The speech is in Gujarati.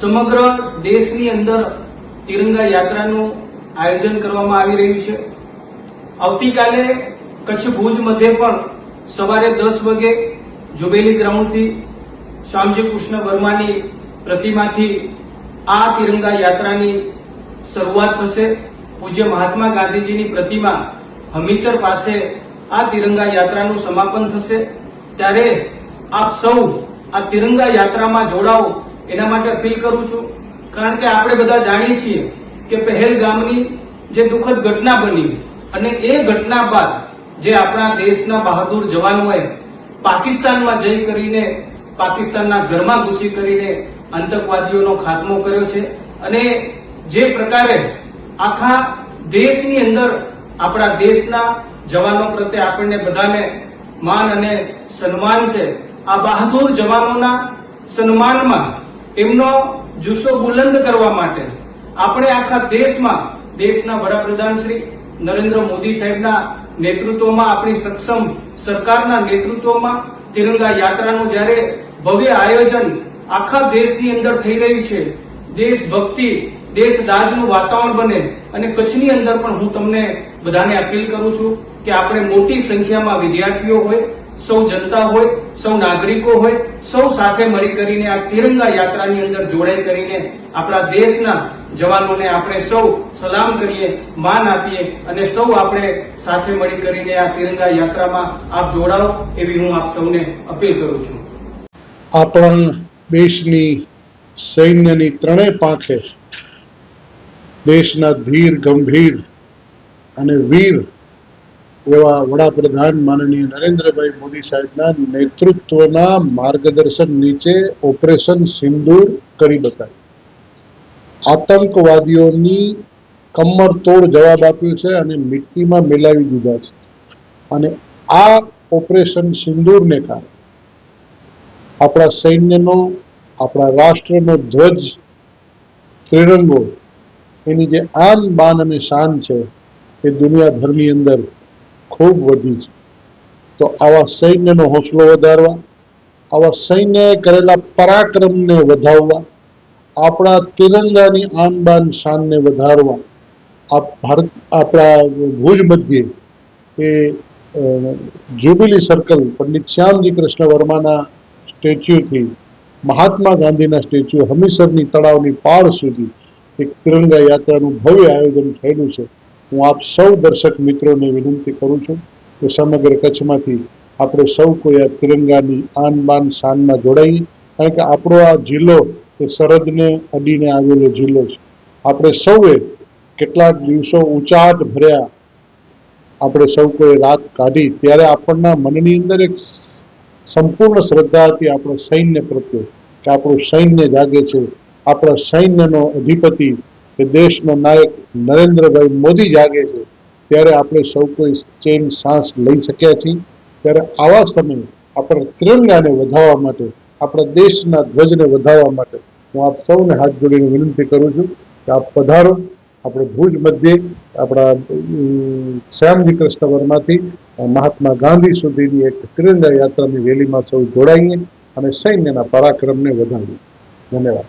સમગ્ર દેશની અંદર તિરંગા યાત્રાનું આયોજન કરવામાં આવી રહ્યું છે. આવતીકાલે કચ્છ ભુજ મધ્યે પણ સવારે દસ વાગે જુબેલી ગ્રાઉન્ડથી શ્યામજી કૃષ્ણ વર્માની પ્રતિમાથી આ તિરંગા યાત્રાની શરૂઆત થશે. પૂજ્ય મહાત્મા ગાંધીજીની પ્રતિમા હમીસર પાસે આ તિરંગા યાત્રાનું સમાપન થશે. ત્યારે આપ સૌ આ તિરંગા યાત્રામાં જોડાઓ. એના માટે અપીલ કરું છું, કારણ કે આપણે બધા જાણીએ છીએ કે પહેલગામની જે દુઃખદ ઘટના બની અને એ ઘટના બાદ જે આપણા દેશના બહાદુર જવાનોએ પાકિસ્તાનમાં જઈ કરીને પાકિસ્તાનના ઘરમાં ઘૂસી કરીને આતંકવાદીઓનો ખાત્મો કર્યો છે અને જે પ્રકારે આખા દેશની અંદર આપણા દેશના જવાનો પ્રત્યે આપણને બધાને માન અને સન્માન છે, આ બહાદુર જવાનોના સન્માનમાં એમનો જુસ્સો બુલંદ કરવા માટે આપણે આખા દેશમાં દેશના વડાપ્રધાન શ્રી નરેન્દ્ર મોદી સાહેબના નેતૃત્વમાં આપણી સક્ષમ સરકારના નેતૃત્વમાં તિરંગા યાત્રાનું જ્યારે ભવ્ય આયોજન આખા દેશની અંદર થઈ રહ્યું છે, દેશભક્તિ, દેશદાજનું વાતાવરણ બને અને કચ્છની અંદર પણ હું તમને બધાને અપીલ કરું છું કે આપણે મોટી સંખ્યામાં વિદ્યાર્થીઓ હોય સૌ જનતા હોય, સૌ નાગરિકો હોય, સૌ સાથે મળી કરીને આ તિરંગા યાત્રાની અંદર જોડાઈ કરીને આપણા દેશના જવાનોને આપણે સૌ સલામ કરીએ, માન આપીએ અને સૌ આપણે સાથે મળી કરીને આ તિરંગા યાત્રામાં આપ જોડાઓ એવી હું આપ સૌને અપીલ કરું છું. આપણા દેશની સૈન્યની ત્રણેય પાંખે દેશના ધીર, ગંભીર અને વીર એવા વડાપ્રધાન માનનીય નરેન્દ્રભાઈ મોદી સાહેબના નેતૃત્વના માર્ગદર્શન નીચે ઓપરેશન સિંદૂર કરી બતાવ્યું. આતંકવાદીઓની કમર તોડ જવાબ આપ્યો છે અને મિટ્ટીમાં મિલાવી દીધા છે. અને આ ઓપરેશન સિંદૂરને કારણે આપણા સૈન્યનો, આપણા રાષ્ટ્રનો ધ્વજ, ત્રિરંગો, એની જે આન બાન અને શાન છે, એ દુનિયાભરની અંદર ખૂબ વધી છે. તો આવા સૈન્યનો હોંસલો વધારવા, આવા સૈન્યએ કરેલા પરાક્રમને વધાવવા, આપણા તિરંગાની આનબાન શાનને વધારવા, આ ભારત, આપણા ભુજ મધ્યે એ જ્યુબિલી સર્કલ, પંડિત શ્યામજી કૃષ્ણ વર્માના સ્ટેચ્યુથી, મહાત્મા ગાંધીના સ્ટેચ્યુ હમીસરની તળાવની પાળ સુધી એક તિરંગા યાત્રાનું ભવ્ય આયોજન થયેલું છે. હું આપ સૌ દર્શક મિત્રોને વિનંતી કરું છું કે સમગ્ર કચ્છમાંથી આપણે સૌ કોઈ આ તિરંગાની આન બાન શાનમાં જોડાઈએ કારણ કે આપણો આ જિલ્લો એ સરહદને અડીને આવેલો જિલ્લો છે. આપણે સૌએ કેટલાક દિવસો ઊંચાટ ભર્યા. આપણે સૌ કોઈ રાત કાઢી. ત્યારે આપણના મનની અંદર એક સંપૂર્ણ શ્રદ્ધા હતી આપણા સૈન્ય પ્રત્યે, કે આપણું સૈન્ય જાગે છે. આપણા સૈન્યનો અધિપતિ કે દેશનો નાયક નરેન્દ્રભાઈ મોદી જાગે છે, ત્યારે આપણે સૌ કોઈ ચેન શ્વાસ લઈ શક્યા છીએ. ત્યારે આવા સમયે આપણા તિરંગાને વધારવા માટે, આપણા દેશના ધ્વજને વધારવા માટે હું આપ સૌને હાથ જોડીને વિનંતી કરું છું કે આપ પધારો. આપણે ભુજ મધ્યે, આપણા શ્યામજી કૃષ્ણ વર્માથી મહાત્મા ગાંધી સુધીની એક તિરંગા યાત્રાની રેલીમાં સૌ જોડાઈએ અને સૈન્યના પરાક્રમને વધારીએ ધન્યવાદ.